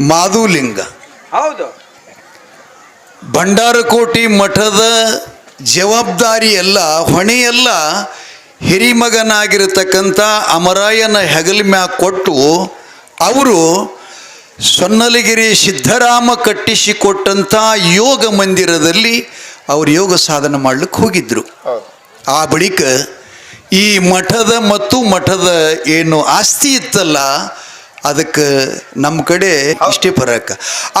ಮಾಧುಲಿಂಗ. ಹೌದು. ಭಂಡಾರಕೋಟಿ ಮಠದ ಜವಾಬ್ದಾರಿ ಎಲ್ಲ ಹೊಣೆಯೆಲ್ಲ ಹಿರಿಮಗನಾಗಿರತಕ್ಕಂಥ ಅಮರಾಯನ ಹೆಗಲ ಮ್ಯಾಗ ಕೊಟ್ಟು ಅವರು ಸೊನ್ನಲಗಿರಿ ಸಿದ್ಧರಾಮ ಕಟ್ಟಿಸಿಕೊಟ್ಟಂಥ ಯೋಗ ಮಂದಿರದಲ್ಲಿ ಅವರು ಯೋಗ ಸಾಧನೆ ಮಾಡ್ಲಿಕ್ಕೆ ಹೋಗಿದ್ದರು ಆ ಬಳಿಕ ಈ ಮಠದ ಮತ್ತು ಮಠದ ಏನು ಆಸ್ತಿ ಇತ್ತಲ್ಲ ಅದಕ್ಕೆ ನಮ್ಮ ಕಡೆ ಇಷ್ಟೇ ಪರಕ.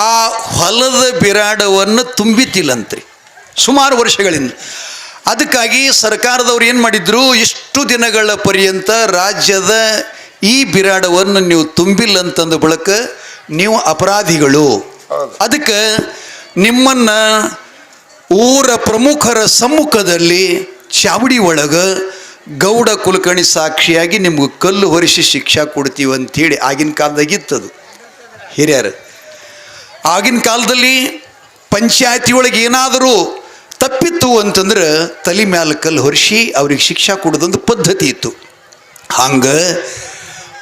ಆ ಹೊಲದ ಬಿರಾಡವನ್ನು ತುಂಬಿತಿಲ್ಲಂತ್ರಿ ಸುಮಾರು ವರ್ಷಗಳಿಂದ. ಅದಕ್ಕಾಗಿ ಸರ್ಕಾರದವ್ರು ಏನು ಮಾಡಿದ್ರು ಇಷ್ಟು ದಿನಗಳ ಪರ್ಯಂತ ರಾಜ್ಯದ ಈ ಬಿರಾಡವನ್ನು ನೀವು ತುಂಬಿಲ್ಲ ಅಂತಂದ ಬಳಕ ನೀವು ಅಪರಾಧಿಗಳು. ಅದಕ್ಕೆ ನಿಮ್ಮನ್ನು ಊರ ಪ್ರಮುಖರ ಸಮ್ಮುಖದಲ್ಲಿ ಚಾವಡಿ ಒಳಗ ಗೌಡ ಕುಲಕರ್ಣಿ ಸಾಕ್ಷಿಯಾಗಿ ನಿಮ್ಗೆ ಕಲ್ಲು ಹೊರಿಸಿ ಶಿಕ್ಷಾ ಕೊಡ್ತೀವಿ ಅಂಥೇಳಿ ಆಗಿನ ಕಾಲದಾಗ ಇತ್ತದು. ಹಿರಿಯರು. ಆಗಿನ ಕಾಲದಲ್ಲಿ ಪಂಚಾಯತಿ ಒಳಗೆ ಏನಾದರೂ ತಪ್ಪಿತ್ತು ಅಂತಂದ್ರೆ ತಲೆ ಮ್ಯಾಲ ಕಲ್ಲು ಹೊರಿಸಿ ಅವ್ರಿಗೆ ಶಿಕ್ಷಾ ಕೊಡೋದೊಂದು ಪದ್ಧತಿ ಇತ್ತು. ಹಂಗೆ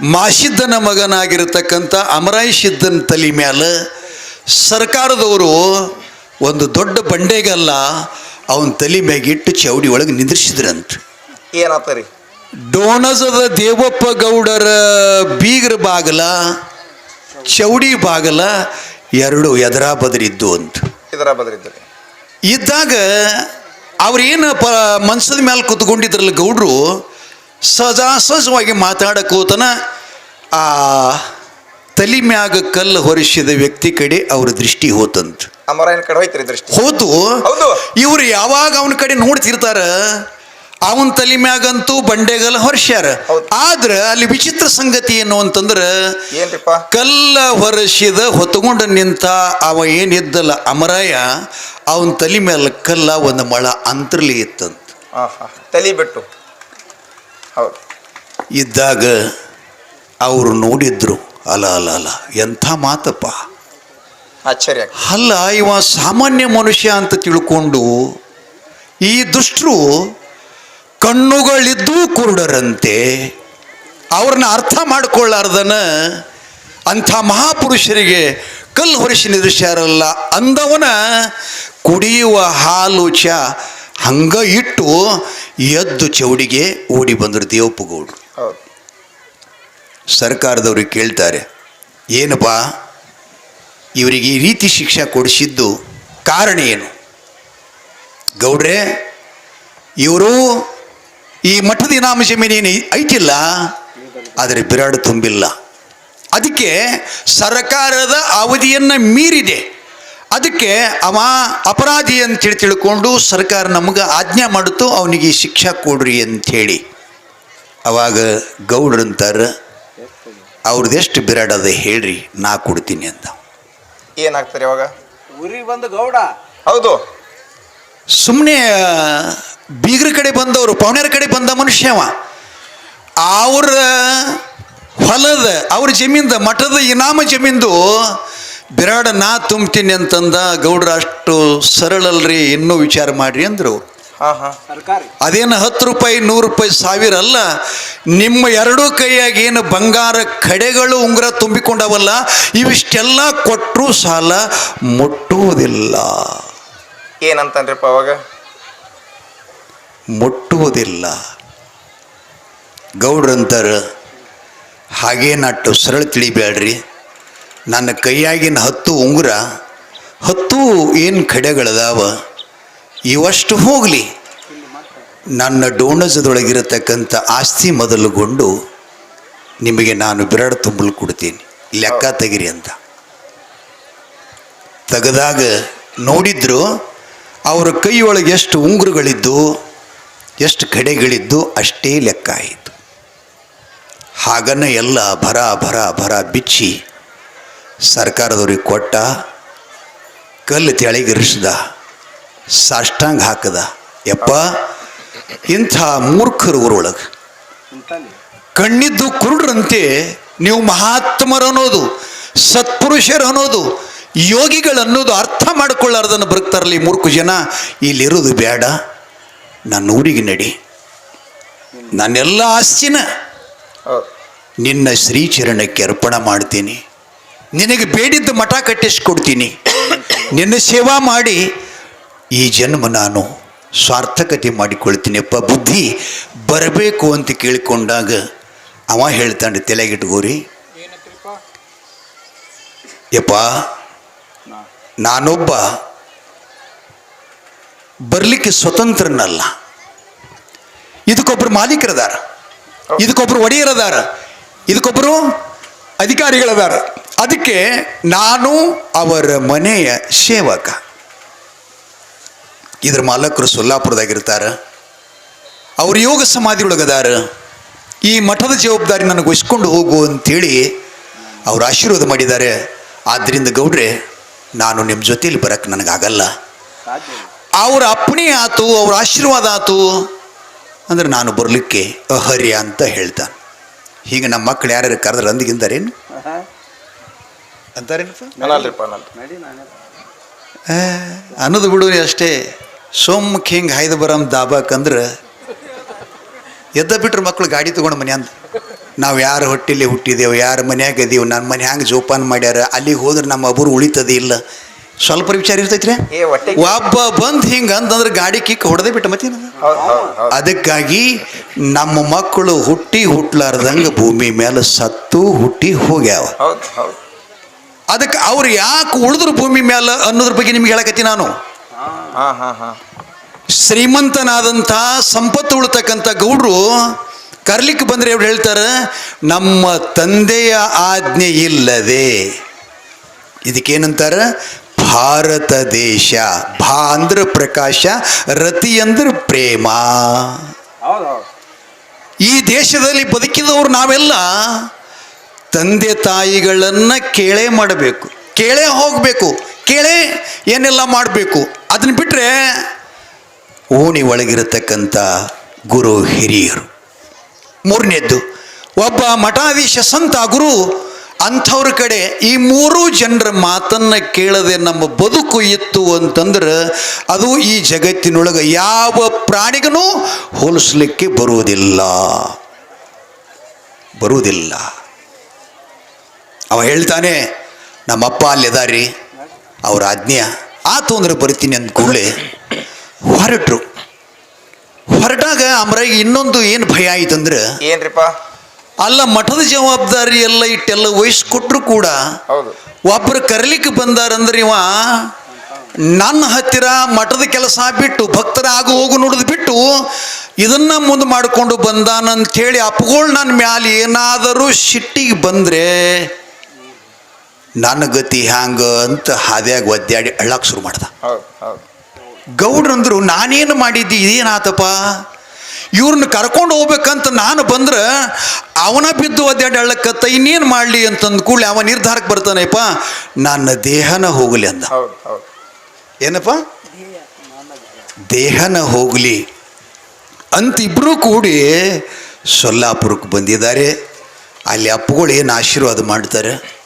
ಮಾಸಿದ್ದನ ಮಗನಾಗಿರತಕ್ಕಂಥ ಅಮರಾಯ್ ಸಿದ್ದನ ತಲೆ ಮ್ಯಾಲ ಸರ್ಕಾರದವರು ಒಂದು ದೊಡ್ಡ ಬಂಡೆಗಲ್ಲ ಅವನ ತಲೆ ಮ್ಯಾಗಿಟ್ಟು ಚೌಡಿ ಒಳಗೆ ನಿಂದ್ರಿಸಿದ್ರಂತ. ಏನಾತ ಡೋನಸದ ದೇವಪ್ಪ ಗೌಡರ ಬೀಗರ ಬಾಗಲ ಚೌಡಿ ಬಾಗಲ ಎರಡು ಎದರ ಬದರಿದ್ದು ಅಂತ. ಇದರ ಬದ್ರಿದ್ರಿ ಇದ್ದಾಗ ಅವ್ರೇನು ಪ ಮನ್ಸದ ಮೇಲೆ ಕುತ್ಕೊಂಡಿದ್ರಲ್ಲ ಗೌಡ್ರು ಸಹಜ ಸಹಜವಾಗಿ ಮಾತಾಡಕ್ಕೆ ಹೋತನ ಆ ತಲೆ ಮ್ಯಾಗ ಕಲ್ಲು ಹೊರಿಸಿದ ವ್ಯಕ್ತಿ ಕಡೆ ಅವ್ರ ದೃಷ್ಟಿ ಹೋತಂತ. ಅಮರಾಯನ ಕಡೆ ಹೋಯ್ತ್ರಿ ದೃಷ್ಟಿ. ಹೋತು. ಹೌದು. ಇವ್ರು ಯಾವಾಗ ಅವನ ಕಡೆ ನೋಡ್ತಿರ್ತಾರ ಅವನ ತಲೆ ಮ್ಯಾಗಂತೂ ಬಂಡೆಗಲ್ ಹೊರಸ್ಯಾರ. ಆದ್ರ ಅಲ್ಲಿ ವಿಚಿತ್ರ ಸಂಗತಿ ಏನು ಅಂತಂದ್ರ ಕಲ್ಲ ಹೊರಸಿದ ಹೊತ್ಕೊಂಡು ನಿಂತ ಅವ ಏನಿದ್ದಲ್ಲ ಅಮರಾಯ ಅವನ ತಲೆ ಮೇಲೆ ಕಲ್ಲ ಒಂದು ಮಳ ಅಂತರ್ಲಿ ಇತ್ತಂತ. ತಲಿ ಬಿಟ್ಟು. ಇದ್ದಾಗ ಅವರು ನೋಡಿದ್ರು ಅಲ ಅಲ ಅಲ ಎಂಥ ಮಾತಪ್ಪ. ಆಶ್ಚರ್ಯ ಅಲ್ಲ ಇವ ಸಾಮಾನ್ಯ ಮನುಷ್ಯ ಅಂತ ತಿಳ್ಕೊಂಡು ಈ ದುಷ್ಟರು ಕಣ್ಣುಗಳಿದ್ದು ಕುರುಡರಂತೆ. ಅವ್ರನ್ನ ಅರ್ಥ ಮಾಡಿಕೊಳ್ಳಾರ್ದನ ಅಂಥ ಮಹಾಪುರುಷರಿಗೆ ಕಲ್ಲು ಹೊರಿಸಿ ನಿದರ್ಸ್ಯಾರಲ್ಲ ಅಂದವನ ಕುಡಿಯುವ ಹಾಲು ಚ ಹಂಗ ಇಟ್ಟು ಎದ್ದು ಚೌಡಿಗೆ ಓಡಿ ಬಂದರು ದೇವಪ್ಪ ಗೌಡ್ರು ಹೌದು. ಸರ್ಕಾರದವ್ರಿಗೆ ಕೇಳ್ತಾರೆ ಏನಪ್ಪ ಇವರಿಗೆ ಈ ರೀತಿ ಶಿಕ್ಷೆ ಕೊಡಿಸಿದ್ದು ಕಾರಣ ಏನು? ಗೌಡ್ರೆ ಇವರು ಈ ಮಠದ ಇನಾಮ ಜಮೀನೇನು ಐತಿಲ್ಲ ಆದರೆ ಬಿರಾಡು ತುಂಬಿಲ್ಲ. ಅದಕ್ಕೆ ಸರ್ಕಾರದ ಅವಧಿಯನ್ನು ಮೀರಿದೆ. ಅದಕ್ಕೆ ಅವ ಅಪರಾಧಿ ಅಂತೇಳಿ ತಿಳ್ಕೊಂಡು ಸರ್ಕಾರ ನಮಗೆ ಆಜ್ಞೆ ಮಾಡಿತು ಅವನಿಗೆ ಶಿಕ್ಷೆ ಕೊಡ್ರಿ ಅಂಥೇಳಿ ಅವಾಗ ಗೌಡ್ರಂತಾರೆ ಅವ್ರದ್ದೆಷ್ಟು ಬಿರಾಡದ ಹೇಳ್ರಿ ನಾ ಕೊಡ್ತೀನಿ ಅಂತ. ಏನಾಗ್ತಾರೆ ಅವಾಗ? ಊರಿಗೆ ಬಂದು ಗೌಡ. ಹೌದು. ಸುಮ್ಮನೆ ಬೀಗ್ರ ಕಡೆ ಬಂದವರು ಪವನರ ಕಡೆ ಬಂದ ಮನುಷ್ಯವ ಅವ್ರ ಹೊಲದ ಅವ್ರ ಜಮೀನ್ದ ಮಠದ ಇನಾಮ ಜಮೀನ್ದು ಬಿರಾಡ ನಾ ತುಂಬ್ತೀನಿ ಅಂತಂದ ಗೌಡ್ರ ಅಷ್ಟು ಸರಳಲ್ರಿ ಇನ್ನೂ ವಿಚಾರ ಮಾಡ್ರಿ ಅಂದ್ರು. ಅವ್ರು ಹಾ ಹಾ. ಸರ್ಕಾರಿ. ಅದೇನು ಹತ್ತು ರೂಪಾಯಿ ನೂರು ರೂಪಾಯಿ ಸಾವಿರ ಅಲ್ಲ ನಿಮ್ಮ ಎರಡೂ ಕೈಯಾಗಿ ಏನು ಬಂಗಾರ ಕಡೆಗಳು ಉಂಗುರ ತುಂಬಿಕೊಂಡವಲ್ಲ ಇವಿಷ್ಟೆಲ್ಲ ಕೊಟ್ಟರೂ ಸಾಲ ಮುಟ್ಟುವುದಿಲ್ಲ. ಏನಂತಂದ್ರಪ್ಪ ಅವಾಗ? ಮುಟ್ಟುವುದಿಲ್ಲ. ಗೌಡ್ರಂತಾರೆ, ಹಾಗೇ ನಟ್ಟು ಸರಳ ತಿಳಿಬೇಡ್ರಿ. ನನ್ನ ಕೈಯಾಗಿನ ಹತ್ತು ಉಂಗುರ, ಹತ್ತು ಏನು ಕಡೆಗಳದಾವ? ಇವಷ್ಟು ಹೋಗಲಿ. ನನ್ನ ಡೋಣಜದೊಳಗಿರತಕ್ಕಂಥ ಆಸ್ತಿ ಮೊದಲುಗೊಂಡು ನಿಮಗೆ ನಾನು ಬಿರಡ ತುಂಬಲು ಕೊಡ್ತೀನಿ. ಲೆಕ್ಕ ತೆಗಿರಿ ಅಂತ. ತೆಗೆದಾಗ ನೋಡಿದ್ರು, ಅವರ ಕೈಯೊಳಗೆ ಎಷ್ಟು ಉಂಗುರಗಳಿದ್ದು ಎಷ್ಟು ಕಡೆಗಳಿದ್ದು ಅಷ್ಟೇ ಲೆಕ್ಕ ಆಯಿತು. ಹಾಗನ್ನ ಎಲ್ಲ ಭರ ಭರ ಭರ ಬಿಚ್ಚಿ ಸರ್ಕಾರದವ್ರಿಗೆ ಕೊಟ್ಟ ಕಲ್ಲು ತೆಳಗಿರಿಸ್ದ, ಸಾಷ್ಟಾಂಗ ಹಾಕದ. ಯಪ್ಪ, ಇಂಥ ಮೂರ್ಖರು ಊರೊಳಗೆ. ಕಣ್ಣಿದ್ದು ಕುರುಡ್ರಂತೆ ನೀವು ಮಹಾತ್ಮರು ಅನ್ನೋದು ಸತ್ಪುರುಷರು ಅನ್ನೋದು ಯೋಗಿಗಳನ್ನೋದು ಅರ್ಥ ಮಾಡ್ಕೊಳ್ಳಾರ್ದನ್ನು ಬರುತ್ತಾರಲ್ಲ ಮೂರ್ಖ ಮೂರ್ಖು ಜನ ಇಲ್ಲಿರೋದು ಬೇಡ. ನನ್ನ ಊರಿಗೆ ನಡಿ. ನನ್ನೆಲ್ಲ ಆಸ್ತಿನ ನಿನ್ನ ಶ್ರೀಚರಣಕ್ಕೆ ಅರ್ಪಣ ಮಾಡ್ತೀನಿ. ನಿನಗೆ ಬೇಡಿದ್ದ ಮಠ ಕಟ್ಟಿಸ್ಕೊಡ್ತೀನಿ. ನಿನ್ನ ಸೇವಾ ಮಾಡಿ ಈ ಜನ್ಮ ನಾನು ಸ್ವಾರ್ಥಕತೆ ಮಾಡಿಕೊಳ್ತೀನಿಪ್ಪ. ಬುದ್ಧಿ ಬರಬೇಕು ಅಂತ ಕೇಳಿಕೊಂಡಾಗ ಅವ ಹೇಳ್ತಾನೆ ತಲೆಗಿಟ್ಕೋರಿ ಯಪ್ಪ ನಾನೊಬ್ಬ ಬರಲಿಕ್ಕೆ ಸ್ವತಂತ್ರನಲ್ಲ. ಇದಕ್ಕೊಬ್ರು ಮಾಲೀಕರದಾರ. ಇದಕ್ಕೊಬ್ರು ಒಡೆಯರದಾರ. ಇದಕ್ಕೊಬ್ಬರು ಅಧಿಕಾರಿಗಳದಾರ. ಅದಕ್ಕೆ ನಾನು ಅವರ ಮನೆಯ ಸೇವಕ. ಇದ್ರ ಮಾಲಕರು ಸೊಲ್ಲಾಪುರದಾಗಿರ್ತಾರ. ಅವ್ರ ಯೋಗ ಸಮಾಧಿ ಒಳಗದಾರ ಈ ಮಠದ ಜವಾಬ್ದಾರಿ ನನಗೆ ವಹಿಸ್ಕೊಂಡು ಹೋಗು ಅಂತೇಳಿ ಅವ್ರು ಆಶೀರ್ವಾದ ಮಾಡಿದ್ದಾರೆ. ಆದ್ದರಿಂದ ಗೌಡ್ರೆ ನಾನು ನಿಮ್ಮ ಜೊತೆಯಲ್ಲಿ ಬರಕ್ಕೆ ನನಗಾಗಲ್ಲ. ಅವ್ರ ಅಪ್ಪಣೆ ಆತು ಅವ್ರ ಆಶೀರ್ವಾದ ಆತು ಅಂದ್ರೆ ನಾನು ಬರಲಿಕ್ಕೆ ಅಹರ್ಯ ಅಂತ ಹೇಳ್ತಾನೆ. ಹೀಗೆ ನಮ್ಮ ಮಕ್ಕಳು ಯಾರ್ಯಾರು ಕರೆದ್ರೆ ಅಂದಿಗಿಂದಾರೇನು. ಅಂತಾರೇನಪ್ಪ ಅನ್ನೋದು ಬಿಡು ಅಷ್ಟೇ. ಸೋಮಕ್ಕೆ ಹಿಂಗೆ ಹಾಯ್ದು ಬರಮ್ ದಾಬಾಕಂದ್ರೆ ಎದ್ದ ಬಿಟ್ರೆ ಮಕ್ಕಳು ಗಾಡಿ ತೊಗೊಂಡು ಮನೆ ಅಂತ ನಾವು ಯಾರ ಹೊಟ್ಟಿಲಿ ಹುಟ್ಟಿದೆವು ಯಾರ ಮನ್ಯಾಗ ಇದೀವಿ ನನ್ನ ಮನೆ ಹ್ಯಾಂಗೆ ಜೋಪಾನ ಮಾಡ್ಯಾರ ಅಲ್ಲಿಗೆ ಹೋದ್ರೆ ನಮ್ಮ ಅಬ್ಬರು ಉಳಿತದೆ ಇಲ್ಲ. ಸ್ವಲ್ಪ ವಿಚಾರ ಇರ್ತೈತ್ರಿ? ಒಬ್ಬ ಬಂದ್ ಹಿಂಗ ಅಂತಂದ್ರೆ ಗಾಡಿ ಕಿಕ್ ಹೊಡೆದೇ ಬಿಟ್ಟ ಮತ್ತೇನು? ಅದಕ್ಕಾಗಿ ನಮ್ಮ ಮಕ್ಕಳು ಹುಟ್ಟಿ ಹುಟ್ಲಾರ್ದಂಗ ಭೂಮಿ ಮೇಲೆ ಸತ್ತು ಹುಟ್ಟಿ ಹೋಗ್ಯಾವ. ಅದಕ್ಕೆ ಅವ್ರು ಯಾಕೆ ಉಳಿದ್ರು ಭೂಮಿ ಮೇಲೆ ಅನ್ನೋದ್ರ ಬಗ್ಗೆ ನಿಮ್ಗೆ ಹೇಳಕತ್ತಿ ನಾನು? ಶ್ರೀಮಂತನಾದಂಥ ಸಂಪತ್ತು ಉಳ್ತಕ್ಕಂಥ ಗೌಡ್ರು ಕರ್ಲಿಕ್ಕೆ ಬಂದ್ರೆ ಅವ್ರು ಹೇಳ್ತಾರೆ? ನಮ್ಮ ತಂದೆಯ ಆಜ್ಞೆ ಇಲ್ಲದೆ. ಇದಕ್ಕೇನಂತಾರೆ? ಭಾರತ ದೇಶ, ಭಾ ಅಂದ್ರೆ ಪ್ರಕಾಶ, ರತಿ ಅಂದ್ರೆ ಪ್ರೇಮ. ಈ ದೇಶದಲ್ಲಿ ಬದುಕಿದವರು ನಾವೆಲ್ಲ ತಂದೆ ತಾಯಿಗಳನ್ನು ಕೇಳೇ ಮಾಡಬೇಕು. ಕೇಳೇ ಹೋಗಬೇಕು. ಕೇಳೇ ಏನೆಲ್ಲ ಮಾಡಬೇಕು. ಅದನ್ನ ಬಿಟ್ಟರೆ ಓಣಿ ಒಳಗಿರತಕ್ಕಂಥ ಗುರು ಹಿರಿಯರು. ಮೂರನೇದ್ದು, ಒಬ್ಬ ಮಠಾಧೀಶ ಸಂತ ಗುರು ಅಂಥವ್ರ ಕಡೆ ಈ ಮೂರು ಜನರ ಮಾತನ್ನ ಕೇಳದೆ ನಮ್ಮ ಬದುಕು ಇತ್ತು ಅಂತಂದ್ರೆ ಅದು ಈ ಜಗತ್ತಿನೊಳಗೆ ಯಾವ ಪ್ರಾಣಿಗೂ ಹೋಲಿಸ್ಲಿಕ್ಕೆ ಬರುವುದಿಲ್ಲ. ಬರುವುದಿಲ್ಲ. ಅವ ಹೇಳ್ತಾನೆ ನಮ್ಮಪ್ಪ ಅಲ್ಲಿದಾರಿ ಅವ್ರ ಆಜ್ಞೆ. ಆತು ಅಂದ್ರೆ ಬರ್ತೀನಿ ಅಂದ ಕೂಡಲೇ ಹೊರಟ್ರು. ಹೊರಟಾಗ ಅಮರಾಗಿ ಇನ್ನೊಂದು ಏನು ಭಯ ಆಯ್ತಂದ್ರೆ ಏನ್ರಿಪ್ಪ? ಅಲ್ಲ ಮಠದ ಜವಾಬ್ದಾರಿ ಎಲ್ಲ ಇಟ್ಟೆಲ್ಲ ವಹಿಸ್ಕೊಟ್ರು ಕೂಡ ಒಬ್ಬರು ಕರಲಿಕ್ಕೆ ಬಂದಾರಂದ್ರೆ ಇವ ನನ್ನ ಹತ್ತಿರ ಮಠದ ಕೆಲಸ ಬಿಟ್ಟು ಭಕ್ತರ ಆಗು ಹೋಗು ನೋಡಿದ್ ಬಿಟ್ಟು ಇದನ್ನ ಮುಂದೆ ಮಾಡಿಕೊಂಡು ಬಂದಾನಂಥೇಳಿ ಅಪ್ಪಗಳು ನನ್ನ ಮ್ಯಾಲೆ ಏನಾದರೂ ಸಿಟ್ಟಿಗೆ ಬಂದರೆ ನನ್ನ ಗತಿ ಹ್ಯಾಂಗ ಅಂತ ಹಾದ್ಯಾಗ ಒದ್ದಾಡಿ ಅಳ್ಳಕ್ಕೆ ಶುರು ಮಾಡ್ದ. ಗೌಡ್ರಂದ್ರು ನಾನೇನು ಮಾಡಿದ್ದಿ? ಇದೇನಾತಪ್ಪ? ಇವ್ರನ್ನ ಕರ್ಕೊಂಡು ಹೋಗ್ಬೇಕಂತ ನಾನು ಬಂದ್ರೆ ಅವನ ಬಿದ್ದು ಒದ್ದಾಡಿ ಅಳ್ಳಕ್ಕತ್ತ ಇನ್ನೇನು ಮಾಡಲಿ ಅಂತಂದು ಕೂಡಲೇ ಅವ ನಿರ್ಧಾರಕ್ಕೆ ಬರ್ತಾನೆಪ್ಪ ನನ್ನ ದೇಹನ ಹೋಗಲಿ ಅಂದ. ಏನಪ್ಪ? ದೇಹನ ಹೋಗಲಿ. ಅಂತ ಇಬ್ಬರೂ ಕೂಡಿ ಸೊಲ್ಲಾಪುರಕ್ಕೆ ಬಂದಿದ್ದಾರೆ. ಅಲ್ಲಿ ಅಪ್ಪುಗಳು ಏನು ಆಶೀರ್ವಾದ ಮಾಡ್ತಾರೆ?